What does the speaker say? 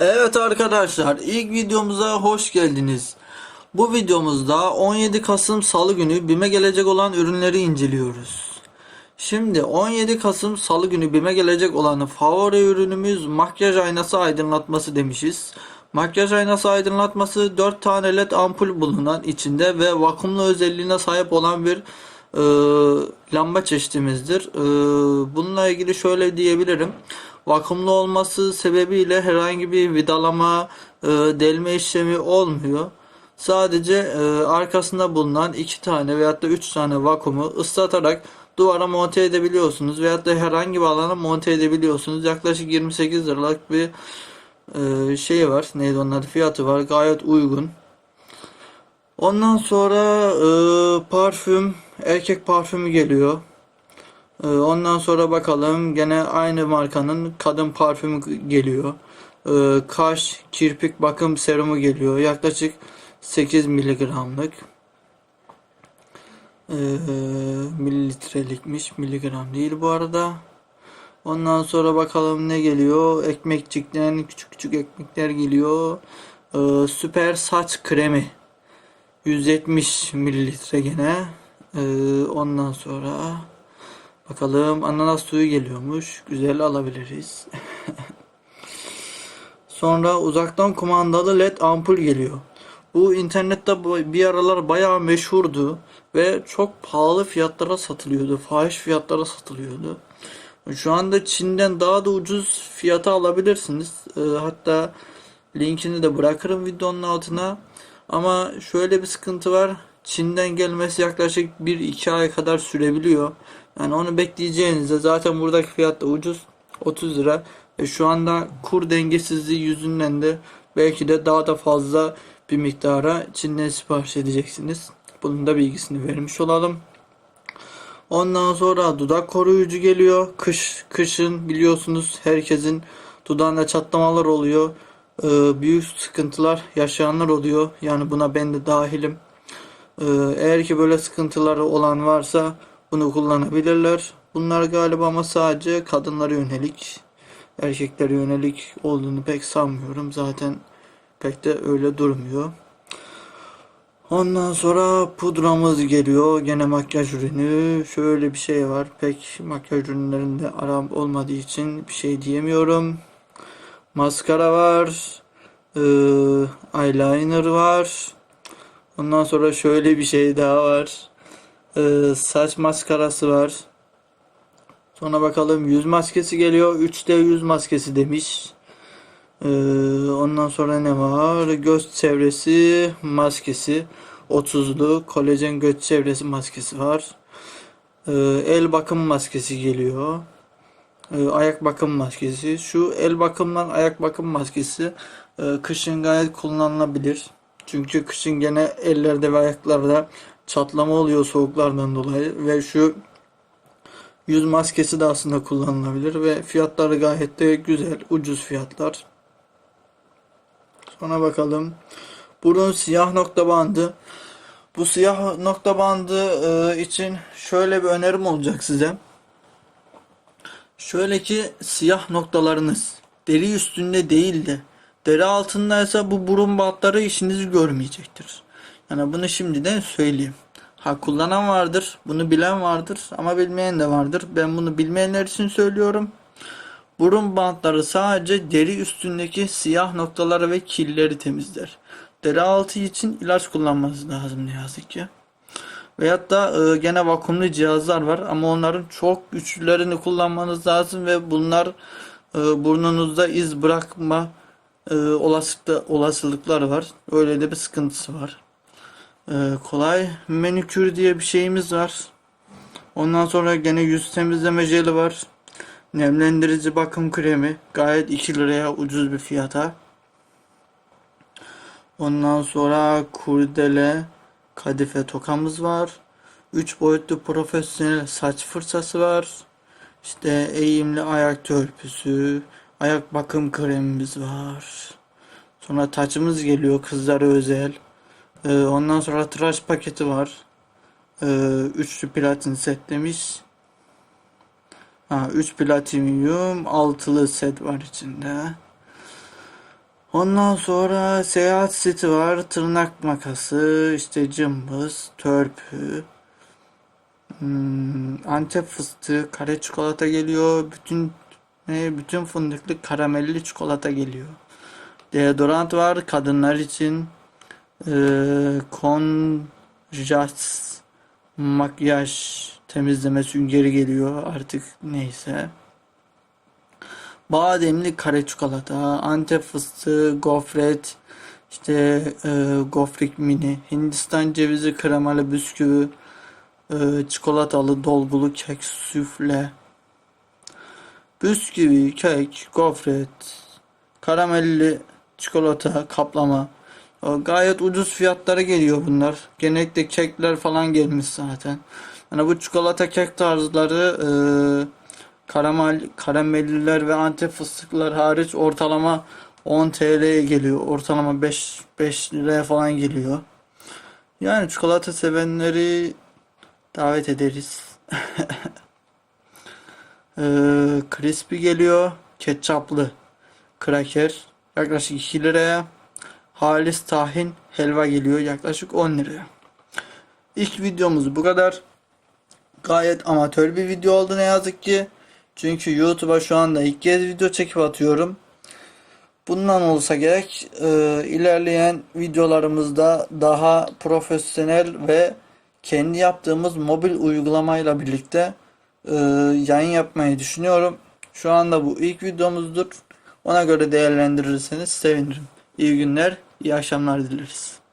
Evet arkadaşlar ilk videomuza hoş geldiniz. Bu videomuzda 17 Kasım Salı günü BİM'e gelecek olan ürünleri inceliyoruz. Şimdi 17 Kasım Salı günü BİM'e gelecek olan favori ürünümüz makyaj aynası aydınlatması demişiz. Makyaj aynası aydınlatması 4 tane led ampul bulunan içinde ve vakumlu özelliğine sahip olan bir e, lamba çeşitimizdir. E, bununla ilgili şöyle diyebilirim. Vakumlu olması sebebiyle herhangi bir vidalama, e, delme işlemi olmuyor. Sadece e, arkasında bulunan iki tane veyahut da üç tane vakumu ıslatarak duvara monte edebiliyorsunuz veyahut da herhangi bir alana monte edebiliyorsunuz. Yaklaşık 28 liralık bir e, şey var. Neydi adı? Fiyatı var. Gayet uygun. Ondan sonra e, parfüm, erkek parfümü geliyor. E, ondan sonra bakalım gene aynı markanın kadın parfümü geliyor. E, kaş, kirpik bakım serumu geliyor. Yaklaşık 8 miligramlık. E, mililitrelikmiş. Miligram değil bu arada. Ondan sonra bakalım ne geliyor. Ekmekçikten küçük küçük ekmekler geliyor. E, süper saç kremi. 170 mililitre gene. Ee, ondan sonra bakalım ananas suyu geliyormuş. Güzel alabiliriz. sonra uzaktan kumandalı led ampul geliyor. Bu internette bir aralar bayağı meşhurdu ve çok pahalı fiyatlara satılıyordu. Fahiş fiyatlara satılıyordu. Şu anda Çin'den daha da ucuz fiyata alabilirsiniz. Ee, hatta linkini de bırakırım videonun altına. Ama şöyle bir sıkıntı var. Çin'den gelmesi yaklaşık 1-2 ay kadar sürebiliyor. Yani onu bekleyeceğinizde zaten buradaki fiyat da ucuz. 30 lira. Ve şu anda kur dengesizliği yüzünden de belki de daha da fazla bir miktara Çin'den sipariş edeceksiniz. Bunun da bilgisini vermiş olalım. Ondan sonra dudak koruyucu geliyor. Kış kışın biliyorsunuz herkesin dudağında çatlamalar oluyor. Ee, büyük sıkıntılar yaşayanlar oluyor. Yani buna ben de dahilim. Ee, eğer ki böyle sıkıntıları olan varsa bunu kullanabilirler. Bunlar galiba ama sadece kadınlara yönelik, erkeklere yönelik olduğunu pek sanmıyorum. Zaten pek de öyle durmuyor. Ondan sonra pudramız geliyor. Gene makyaj ürünü. Şöyle bir şey var. Pek makyaj ürünlerinde aram olmadığı için bir şey diyemiyorum. Maskara var. Ee, eyeliner var. Ondan sonra şöyle bir şey daha var. Ee, saç maskarası var. Sonra bakalım yüz maskesi geliyor. 3D yüz maskesi demiş. Ee, ondan sonra ne var? Göz çevresi maskesi. 30'lu kolajen göz çevresi maskesi var. Ee, el bakım maskesi geliyor. Ee, ayak bakım maskesi. Şu el bakımdan ayak bakım maskesi e, kışın gayet kullanılabilir. Çünkü kışın gene ellerde ve ayaklarda çatlama oluyor soğuklardan dolayı ve şu yüz maskesi de aslında kullanılabilir ve fiyatları gayet de güzel, ucuz fiyatlar. Sonra bakalım. Burun siyah nokta bandı. Bu siyah nokta bandı e, için şöyle bir önerim olacak size. Şöyle ki siyah noktalarınız deri üstünde değil de deri altındaysa bu burun bantları işinizi görmeyecektir. Yani bunu şimdiden söyleyeyim. Ha kullanan vardır, bunu bilen vardır ama bilmeyen de vardır. Ben bunu bilmeyenler için söylüyorum. Burun bantları sadece deri üstündeki siyah noktaları ve kirleri temizler. Deri altı için ilaç kullanmanız lazım ne yazık ki. Veyahut da e, gene vakumlu cihazlar var ama onların çok güçlülerini kullanmanız lazım ve bunlar e, burnunuzda iz bırakma e, olasılıkta, olasılıklar var. Öyle de bir sıkıntısı var. E, kolay manikür diye bir şeyimiz var. Ondan sonra gene yüz temizleme jeli var. Nemlendirici bakım kremi gayet 2 liraya ucuz bir fiyata. Ondan sonra kurdele kadife tokamız var. 3 boyutlu profesyonel saç fırçası var. İşte eğimli ayak törpüsü, ayak bakım kremimiz var. Sonra taçımız geliyor kızlara özel. Ee, ondan sonra tıraş paketi var. Ee, üçlü platin set demiş. Ha, 3 platinyum altılı set var içinde. Ondan sonra seyahat seti var. Tırnak makası, işte cımbız, törpü, hmm, Antep fıstığı, kare çikolata geliyor. Bütün ne, bütün fındıklı karamelli çikolata geliyor. Deodorant var kadınlar için. Ee, Conjust makyaj temizleme süngeri geliyor artık neyse. Bademli kare çikolata, Antep fıstığı, gofret, işte e, gofrik mini, Hindistan cevizi kremalı bisküvi, e, çikolatalı dolgulu kek, süfle, bisküvi, kek, gofret, karamelli çikolata, kaplama. O Gayet ucuz fiyatlara geliyor bunlar. Genellikle kekler falan gelmiş zaten. Hani bu çikolata kek tarzları e, karamel, karamelliler ve antep fıstıklar hariç ortalama 10 TL'ye geliyor. Ortalama 5 5 liraya falan geliyor. Yani çikolata sevenleri davet ederiz. Ee, crispy geliyor. Ketçaplı kraker yaklaşık 2 liraya. Halis tahin helva geliyor yaklaşık 10 liraya. İlk videomuz bu kadar. Gayet amatör bir video oldu ne yazık ki. Çünkü YouTube'a şu anda ilk kez video çekip atıyorum. Bundan olsa gerek e, ilerleyen videolarımızda daha profesyonel ve kendi yaptığımız mobil uygulamayla birlikte e, yayın yapmayı düşünüyorum. Şu anda bu ilk videomuzdur. Ona göre değerlendirirseniz sevinirim. İyi günler, iyi akşamlar dileriz.